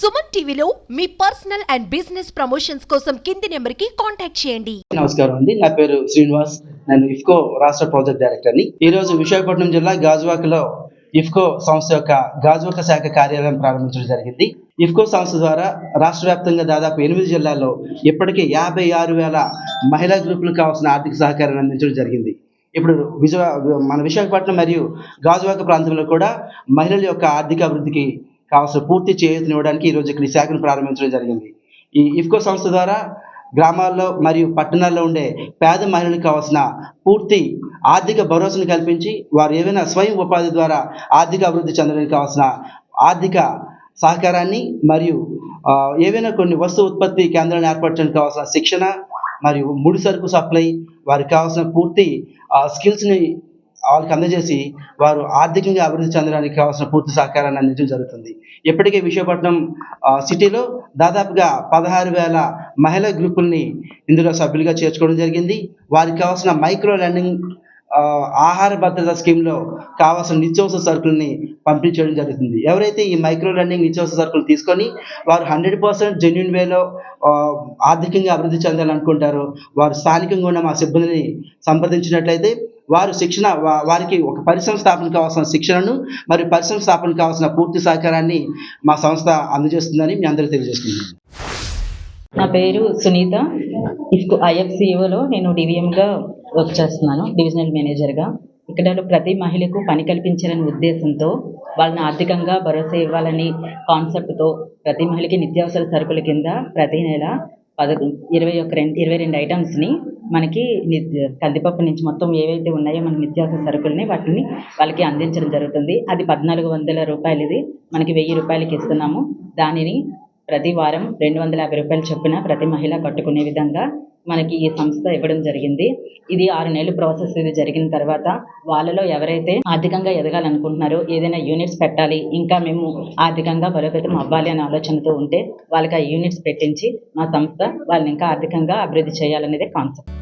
సుమన్ టీవీలో మీ personal and business promotions కోసం కింది నెంబర్కి కాంటాక్ట్ చేయండి. నమస్కారం అండి. నా పేరు శ్రీనివాస్. నేను ఇఫ్కో రాష్ట్ర ప్రాజెక్ట్ డైరెక్టర్ని. రోజు విశాఖపట్నం జిల్లా గాజువాకలో ఇఫ్కో సంస్థ యొక్క గాజువాక శాఖ కార్యాలయం ప్రారంభించడం జరిగింది. ఇఫ్కో సంస్థ ద్వారా రాష్ట్ర వ్యాప్తంగా దాదాపు ఎనిమిది జిల్లాల్లో ఇప్పటికే యాభై ఆరు వేల మహిళా గ్రూపులకు కావాల్సిన ఆర్థిక సహకారాన్ని అందించడం జరిగింది. ఇప్పుడు విజయ మన విశాఖపట్నం మరియు గాజువాక ప్రాంతంలో కూడా మహిళల యొక్క ఆర్థిక అభివృద్ధికి కావాల్సిన పూర్తి చేయూతనివ్వడానికి ఈరోజు ఇక్కడ ఈ శాఖను ప్రారంభించడం జరిగింది. ఈ ఇఫ్కో సంస్థ ద్వారా గ్రామాల్లో మరియు పట్టణాల్లో ఉండే పేద మహిళలకు కావాల్సిన పూర్తి ఆర్థిక భరోసాను కల్పించి వారు ఏవైనా స్వయం ఉపాధి ద్వారా ఆర్థిక అభివృద్ధి చెందడానికి కావాల్సిన ఆర్థిక సహకారాన్ని మరియు ఏవైనా కొన్ని వస్తు ఉత్పత్తి కేంద్రాలను ఏర్పరచడానికి కావాల్సిన శిక్షణ మరియు ముడి సరుకు సప్లై వారికి కావాల్సిన పూర్తి స్కిల్స్ని వాళ్ళకి అందజేసి వారు ఆర్థికంగా అభివృద్ధి చెందడానికి కావాల్సిన పూర్తి సహకారాన్ని అందించడం జరుగుతుంది. ఇప్పటికే విశాఖపట్నం సిటీలో దాదాపుగా పదహారు వేల మహిళా గ్రూపుల్ని ఇందులో సభ్యులుగా చేర్చుకోవడం జరిగింది. వారికి కావాల్సిన మైక్రో లెర్నింగ్ ఆహార భద్రత స్కీమ్లో కావాల్సిన నిత్యావసర సరుకుల్ని పంపిణీ చేయడం జరుగుతుంది. ఎవరైతే ఈ మైక్రో లెండింగ్ నిత్యావసర సరుకులు తీసుకొని వారు హండ్రెడ్ పర్సెంట్ జెన్యున్ వేలో ఆర్థికంగా అభివృద్ధి చెందాలనుకుంటారో వారు స్థానికంగా ఉన్న మా సిబ్బందిని సంప్రదించినట్లయితే వారు శిక్షణ వారికి ఒక పరిశ్రమ స్థాపన కావాల్సిన శిక్షణను మరియు పరిశ్రమ స్థాపన కావాల్సిన పూర్తి సహకారాన్ని మా సంస్థ అందజేస్తుందని మీ అందరికీ తెలియజేస్తున్నాను. నా పేరు సునీత. ఇఫ్కు ఐఎఫ్సిఓలో నేను డివిఎంగా వర్క్ చేస్తున్నాను డివిజనల్ మేనేజర్గా. ఇక్కడ ప్రతి మహిళకు పని కల్పించాలనే ఉద్దేశంతో వాళ్ళని ఆర్థికంగా భరోసా ఇవ్వాలని కాన్సెప్ట్తో ప్రతి మహిళకి నిత్యావసర సరుకుల కింద ప్రతి నెల పద ఇరవై ఒక రెండు ఇరవై రెండు ఐటమ్స్ని మనకి కందిపప్పు నుంచి మొత్తం ఏవైతే ఉన్నాయో మన నిత్యావసర సరుకుల్ని వాటిని వాళ్ళకి అందించడం జరుగుతుంది. అది పద్నాలుగు వందల రూపాయలు ఇది. మనకి వెయ్యి రూపాయలకి ఇస్తున్నాము. దానిని ప్రతి వారం రెండు వందల యాభై రూపాయలు చొప్పున ప్రతి మహిళ కట్టుకునే విధంగా మనకి ఈ సంస్థ ఇవ్వడం జరిగింది. ఇది ఆరు నెలలు ప్రాసెస్ ఇది జరిగిన తర్వాత వాళ్ళలో ఎవరైతే ఆర్థికంగా ఎదగాలనుకుంటున్నారో ఏదైనా యూనిట్స్ పెట్టాలి ఇంకా మేము ఆర్థికంగా బలోపేతం అవ్వాలి అనే ఆలోచనతో ఉంటే వాళ్ళకి ఆ యూనిట్స్ పెట్టించి మా సంస్థ వాళ్ళని ఇంకా ఆర్థికంగా అభివృద్ధి చేయాలనేదే కాన్సెప్ట్.